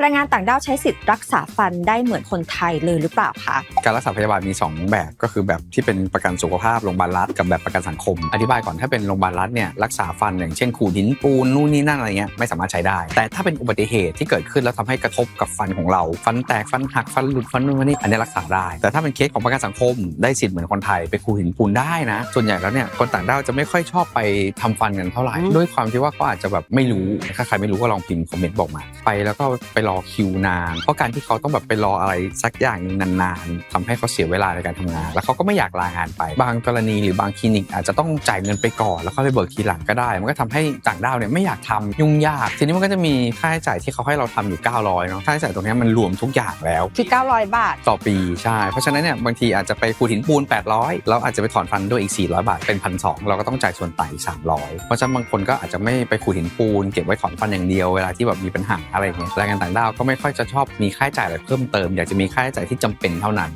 แรงงานต่างด้าวใช้สิทธิ์รักษาฟันได้เหมือนคนไทยเลยหรือเปล่าคะ การรักษาพยาบาลมี 2 แบบก็คือแบบที่เป็นประกันสุขภาพโรงพยาบาลรัฐกับแบบประกันสังคม อธิบายก่อนถ้าเป็นโรงพยาบาลรัฐเนี่ยรักษาฟันอย่างเช่นขูดหินปูนนู่นนี่นั่นอะไรเงี้ยไม่สามารถใช้ได้ แต่ถ้าเป็นอุบัติเหตุที่เกิดขึ้นแล้วทำให้กระทบกับฟันของเรา ฟันแตกฟันหักฟันหลุดฟันนู่นฟันนี่อันนี้รักษาได้ แต่ถ้าเป็นเคสของประกันสังคมได้สิทธิ์เหมือนคนไทยไปขูดหินปูนได้นะ ส่วนใหญ่แล้วเนี่ยคนต่างด้าวจะไม่ค่อยชอบไปทำฟันกันเท่าไหร่ด้วยความที่ว่าเขาอาจจะแบบไม่รู้ถ้าใครไม่รู้ก็ลองพิมพ์คอมเมนต์บอกมา ไปแล้วก็ไปรอคิวนาน เพราะการที่เขาต้องแบบไปรออะไรสักอย่างหนึงนานๆทำให้เขาเสียเวลาในการทำงาน แล้วเขาก็ไม่อยากลางานไป บางกรณีหรือบางคลินิกอาจจะต้องจ่ายเงินไปก่อน แล้วค่อยไปเบิกทีหลังก็ได้ มันก็ทำให้ต่างด้าวเนี่ยไม่อยากทำยุ่งยาก ทีนี้มันก็จะมีค่าใช้จ่ายที่เขาให้เราทำอยู่ 900เนาะค่าใช้จ่ายตรงเนี้ยมันรวมทุกอย่างแล้วคือ900 บาท ต่อปีใช่เพราะฉะนั้นเนี่ยบางทีอาจจะไปขูดหินปูน 800 แล้วอาจจะไปถอนฟันด้วยอีก 400 บาทเป็นพันสเราก็ต้องจ่ายส่วนต่างอีก300 เพราะฉะนั้นบางคนก็อาจจะไม่ไปขูดหินปูน เก็บไว้ถอนฟันอย่างเดียวเวลาที่แบบมีปัญหาอะไรอย่างเงี้ยแรงงานต่างด้าวก็ไม่ค่อยจะชอบมีค่าใช้จ่ายอะไรเพิ่มเติม อยากจะมีค่าใช้จ่ายที่จำเป็นเท่านั้น